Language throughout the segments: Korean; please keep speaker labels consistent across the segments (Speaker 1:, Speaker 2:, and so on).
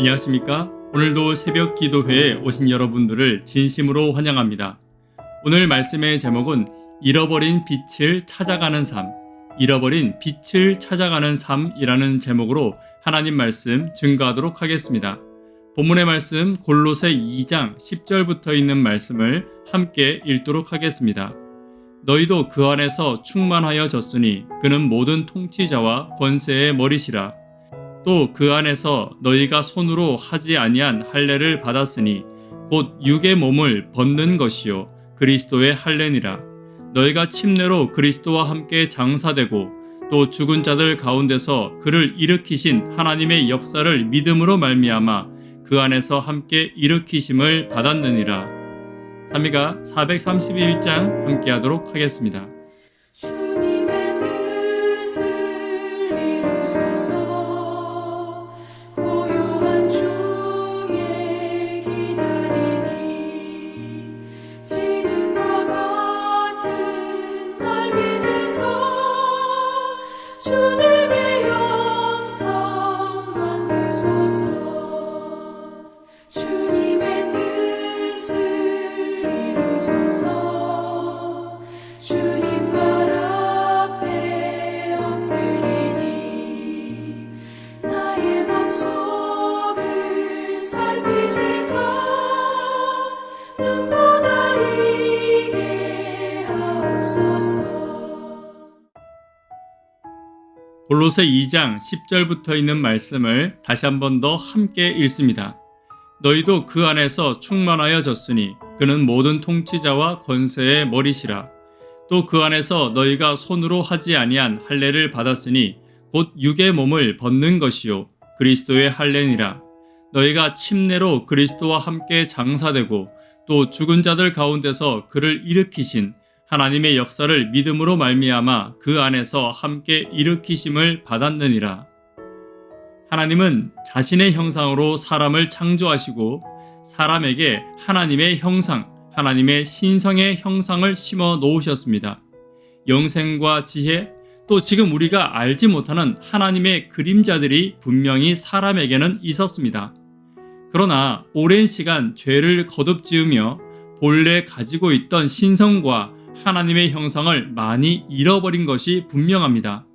Speaker 1: 안녕하십니까? 오늘도 새벽 기도회에 오신 여러분들을 진심으로 환영합니다. 오늘 말씀의 제목은 잃어버린 빛을 찾아가는 삶, 잃어버린 빛을 찾아가는 삶이라는 제목으로 하나님 말씀 증거하도록 하겠습니다. 본문의 말씀 골로새 2장 10절부터 있는 말씀을 함께 읽도록 하겠습니다. 너희도 그 안에서 충만하여 졌으니 그는 모든 통치자와 권세의 머리시라. 또 그 안에서 너희가 손으로 하지 아니한 할례를 받았으니 곧 육의 몸을 벗는 것이요 그리스도의 할례니라. 너희가 침례로 그리스도와 함께 장사되고 또 죽은 자들 가운데서 그를 일으키신 하나님의 역사를 믿음으로 말미암아 그 안에서 함께 일으키심을 받았느니라. 3위가 431장 함께 하도록 하겠습니다. 골로새 2장 10절부터 있는 말씀을 다시 한 번 더 함께 읽습니다. 너희도 그 안에서 충만하여 졌으니 그는 모든 통치자와 권세의 머리시라. 또 그 안에서 너희가 손으로 하지 아니한 할례를 받았으니 곧 육의 몸을 벗는 것이요 그리스도의 할례니라. 너희가 침례로 그리스도와 함께 장사되고 또 죽은 자들 가운데서 그를 일으키신 하나님의 역사를 믿음으로 말미암아 그 안에서 함께 일으키심을 받았느니라. 하나님은 자신의 형상으로 사람을 창조하시고 사람에게 하나님의 형상, 하나님의 신성의 형상을 심어 놓으셨습니다. 영생과 지혜, 또 지금 우리가 알지 못하는 하나님의 그림자들이 분명히 사람에게는 있었습니다. 그러나 오랜 시간 죄를 거듭지으며 본래 가지고 있던 신성과 하나님의 형상을 많이 잃어버린 것이 분명합니다.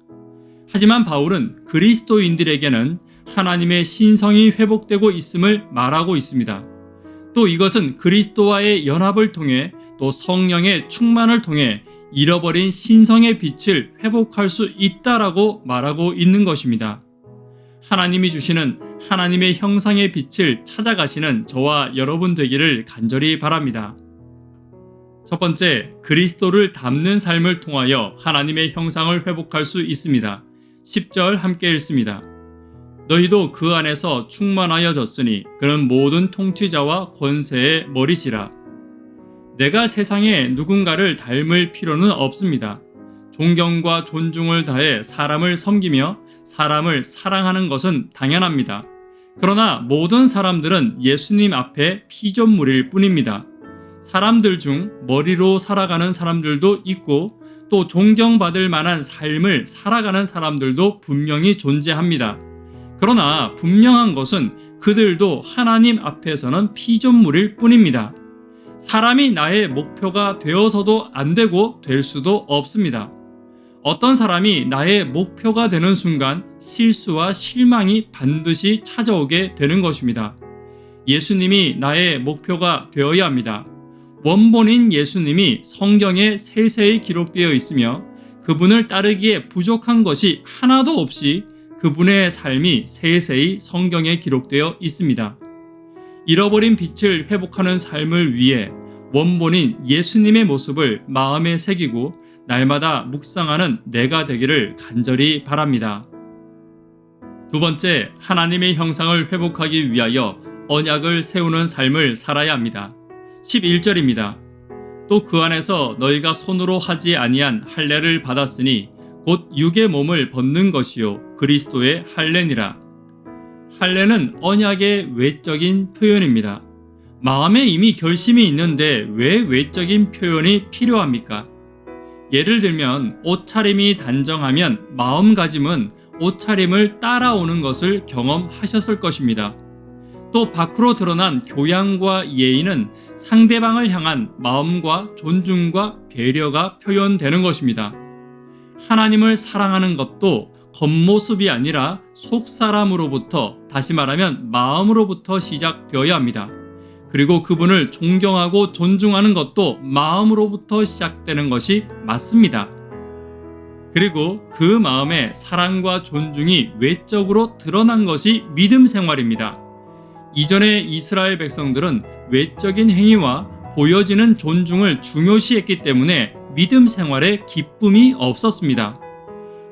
Speaker 1: 하지만 바울은 그리스도인들에게는 하나님의 신성이 회복되고 있음을 말하고 있습니다. 또 이것은 그리스도와의 연합을 통해 또 성령의 충만을 통해 잃어버린 신성의 빛을 회복할 수 있다라고 말하고 있는 것입니다. 하나님이 주시는 하나님의 형상의 빛을 찾아가시는 저와 여러분 되기를 간절히 바랍니다. 첫 번째, 그리스도를 닮는 삶을 통하여 하나님의 형상을 회복할 수 있습니다. 10절 함께 읽습니다. 너희도 그 안에서 충만하여졌으니 그는 모든 통치자와 권세의 머리시라. 내가 세상에 누군가를 닮을 필요는 없습니다. 존경과 존중을 다해 사람을 섬기며 사람을 사랑하는 것은 당연합니다. 그러나 모든 사람들은 예수님 앞에 피조물일 뿐입니다. 사람들 중 머리로 살아가는 사람들도 있고 또 존경받을 만한 삶을 살아가는 사람들도 분명히 존재합니다. 그러나 분명한 것은 그들도 하나님 앞에서는 피조물일 뿐입니다. 사람이 나의 목표가 되어서도 안 되고 될 수도 없습니다. 어떤 사람이 나의 목표가 되는 순간 실수와 실망이 반드시 찾아오게 되는 것입니다. 예수님이 나의 목표가 되어야 합니다. 원본인 예수님이 성경에 세세히 기록되어 있으며 그분을 따르기에 부족한 것이 하나도 없이 그분의 삶이 세세히 성경에 기록되어 있습니다. 잃어버린 빛을 회복하는 삶을 위해 원본인 예수님의 모습을 마음에 새기고 날마다 묵상하는 내가 되기를 간절히 바랍니다. 두 번째, 하나님의 형상을 회복하기 위하여 언약을 세우는 삶을 살아야 합니다. 11절입니다. 또 그 안에서 너희가 손으로 하지 아니한 할례를 받았으니 곧 육의 몸을 벗는 것이요 그리스도의 할례니라. 할례는 언약의 외적인 표현입니다. 마음에 이미 결심이 있는데 왜 외적인 표현이 필요합니까? 예를 들면 옷차림이 단정하면 마음가짐은 옷차림을 따라오는 것을 경험하셨을 것입니다. 또 밖으로 드러난 교양과 예의는 상대방을 향한 마음과 존중과 배려가 표현되는 것입니다. 하나님을 사랑하는 것도 겉모습이 아니라 속 사람으로부터 다시 말하면 마음으로부터 시작되어야 합니다. 그리고 그분을 존경하고 존중하는 것도 마음으로부터 시작되는 것이 맞습니다. 그리고 그 마음의 사랑과 존중이 외적으로 드러난 것이 믿음 생활입니다. 이전에 이스라엘 백성들은 외적인 행위와 보여지는 존중을 중요시했기 때문에 믿음 생활에 기쁨이 없었습니다.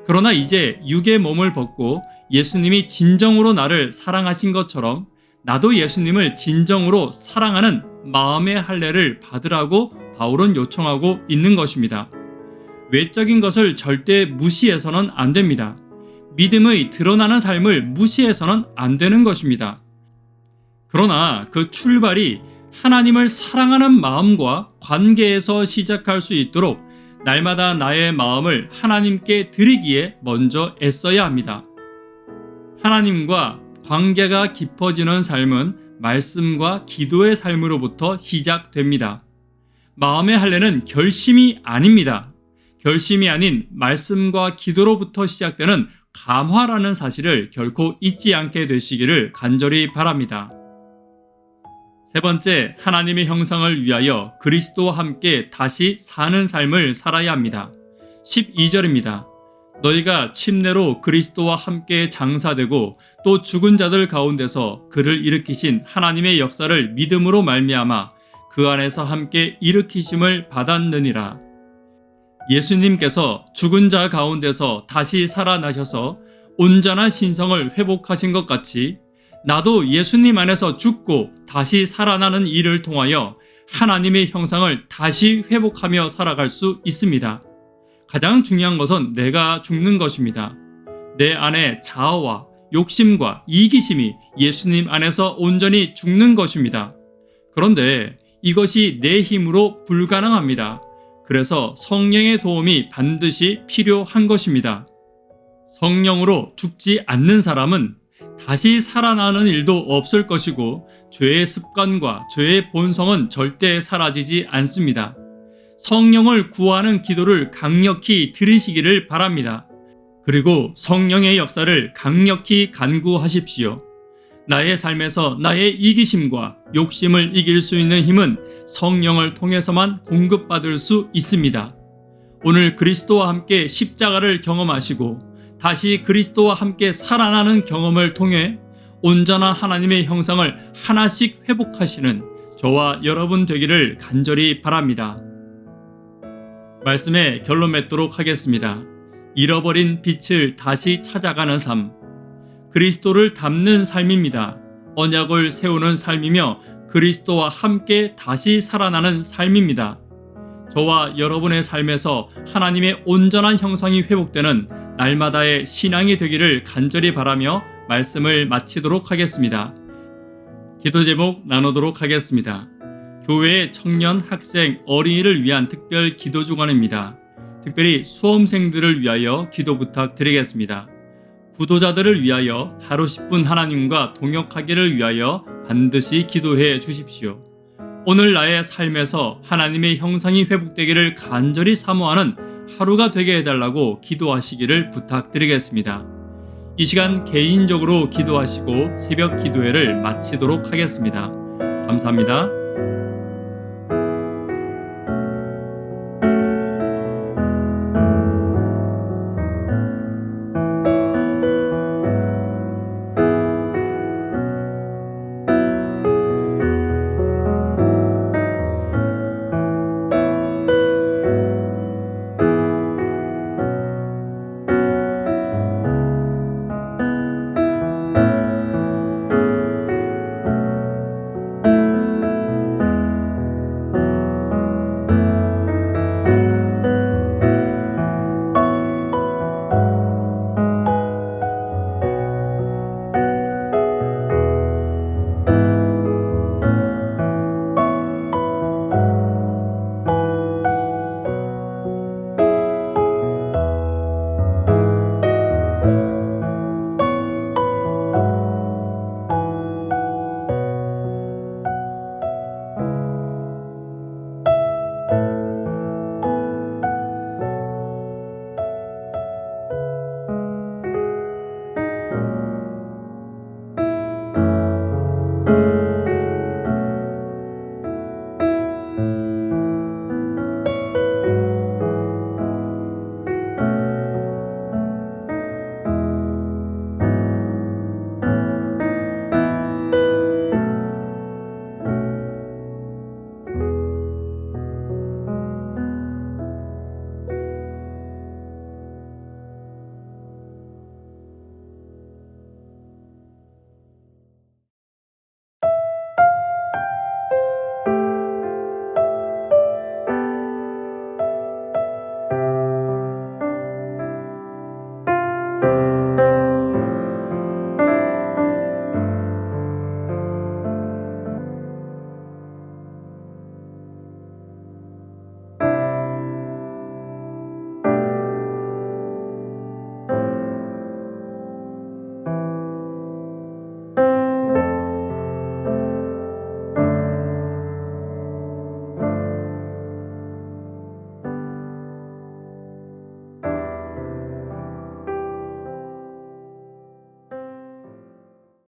Speaker 1: 그러나 이제 육의 몸을 벗고 예수님이 진정으로 나를 사랑하신 것처럼 나도 예수님을 진정으로 사랑하는 마음의 할례를 받으라고 바울은 요청하고 있는 것입니다. 외적인 것을 절대 무시해서는 안 됩니다. 믿음의 드러나는 삶을 무시해서는 안 되는 것입니다. 그러나 그 출발이 하나님을 사랑하는 마음과 관계에서 시작할 수 있도록 날마다 나의 마음을 하나님께 드리기에 먼저 애써야 합니다. 하나님과 관계가 깊어지는 삶은 말씀과 기도의 삶으로부터 시작됩니다. 마음의 할례는 결심이 아닙니다. 결심이 아닌 말씀과 기도로부터 시작되는 감화라는 사실을 결코 잊지 않게 되시기를 간절히 바랍니다. 세 번째, 하나님의 형상을 위하여 그리스도와 함께 다시 사는 삶을 살아야 합니다. 12절입니다. 너희가 침례로 그리스도와 함께 장사되고 또 죽은 자들 가운데서 그를 일으키신 하나님의 역사를 믿음으로 말미암아 그 안에서 함께 일으키심을 받았느니라. 예수님께서 죽은 자 가운데서 다시 살아나셔서 온전한 신성을 회복하신 것 같이 나도 예수님 안에서 죽고 다시 살아나는 일을 통하여 하나님의 형상을 다시 회복하며 살아갈 수 있습니다. 가장 중요한 것은 내가 죽는 것입니다. 내 안에 자아와 욕심과 이기심이 예수님 안에서 온전히 죽는 것입니다. 그런데 이것이 내 힘으로 불가능합니다. 그래서 성령의 도움이 반드시 필요한 것입니다. 성령으로 죽지 않는 사람은 다시 살아나는 일도 없을 것이고 죄의 습관과 죄의 본성은 절대 사라지지 않습니다. 성령을 구하는 기도를 강력히 들으시기를 바랍니다. 그리고 성령의 역사를 강력히 간구하십시오. 나의 삶에서 나의 이기심과 욕심을 이길 수 있는 힘은 성령을 통해서만 공급받을 수 있습니다. 오늘 그리스도와 함께 십자가를 경험하시고 다시 그리스도와 함께 살아나는 경험을 통해 온전한 하나님의 형상을 하나씩 회복하시는 저와 여러분 되기를 간절히 바랍니다. 말씀에 결론 맺도록 하겠습니다. 잃어버린 빛을 다시 찾아가는 삶. 그리스도를 담는 삶입니다. 언약을 세우는 삶이며 그리스도와 함께 다시 살아나는 삶입니다. 저와 여러분의 삶에서 하나님의 온전한 형상이 회복되는 날마다의 신앙이 되기를 간절히 바라며 말씀을 마치도록 하겠습니다. 기도 제목 나누도록 하겠습니다. 교회의 청년, 학생, 어린이를 위한 특별 기도 주간입니다. 특별히 수험생들을 위하여 기도 부탁드리겠습니다. 구도자들을 위하여 하루 10분 하나님과 동역하기를 위하여 반드시 기도해 주십시오. 오늘 나의 삶에서 하나님의 형상이 회복되기를 간절히 사모하는 하루가 되게 해달라고 기도하시기를 부탁드리겠습니다. 이 시간 개인적으로 기도하시고 새벽 기도회를 마치도록 하겠습니다. 감사합니다.